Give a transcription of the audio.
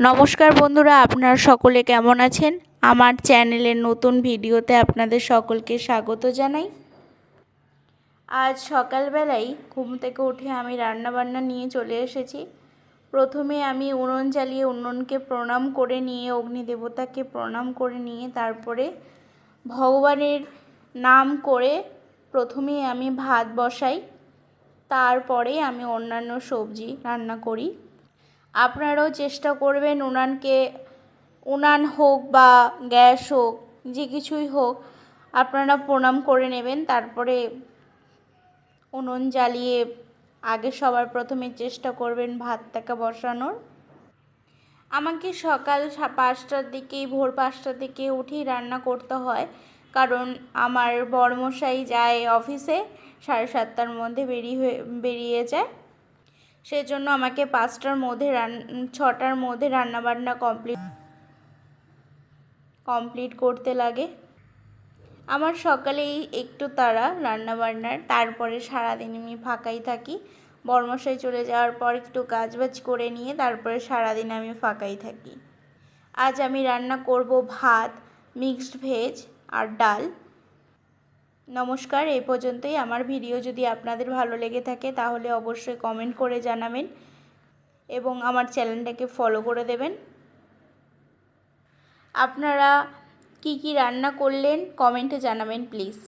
নমস্কার বন্ধুরা, আপনারা সকলে কেমন আছেন? আমার চ্যানেলের নতুন ভিডিওতে আপনাদের সকলকে স্বাগত জানাই। আজ সকালবেলায় ঘুম থেকে উঠে আমি রান্নাবান্না নিয়ে চলে এসেছি। প্রথমে আমি উনুন জ্বালিয়ে উনুনকে প্রণাম করে নিয়ে অগ্নিদেবতাকে প্রণাম করে নিয়ে, তারপরে ভগবানের নাম করে প্রথমে আমি ভাত বসাই। তারপরে আমি অন্যান্য সবজি রান্না করি। আপনারাও চেষ্টা করবেন উনানকে, উনান হোক বা গ্যাস হোক, যে কিছুই হোক, আপনারা প্রণাম করে নেবেন। তারপরে উনুন জ্বালিয়ে আগে সবার প্রথমে চেষ্টা করবেন ভাতটাকে বসানোর। আমাকে সকাল পাঁচটার দিকেই, ভোর পাঁচটার দিকে উঠেই রান্না করতে হয়। কারণ আমার বরমশাই যায় অফিসে, সাড়ে সাতটার মধ্যে বেরিয়ে হয়ে বেরিয়ে যায়। সেজন্য আমাকে পাঁচটার মধ্যে রান, ছটার মধ্যে রান্নাবান্না কমপ্লিট কমপ্লিট করতে লাগে। আমার সকালেই একটু তাড়া রান্নাবান্নার, তারপরে সারাদিন আমি ফাঁকাই থাকি। বর্মশাই চলে যাওয়ার পর একটু কাজবাজ করে নিয়ে তারপরে সারাদিন আমি ফাঁকাই থাকি। আজ আমি রান্না করব ভাত, মিক্সড ভেজ আর ডাল। নমস্কার এই পর্যন্তই। আমার ভিডিও যদি আপনাদের ভালো লেগে থাকে, তাহলে অবশ্যই কমেন্ট করে জানাবেন এবং আমার চ্যানেলটাকে ফলো করে দেবেন। আপনারা কি কি রান্না করলেন কমেন্টে জানাবেন প্লিজ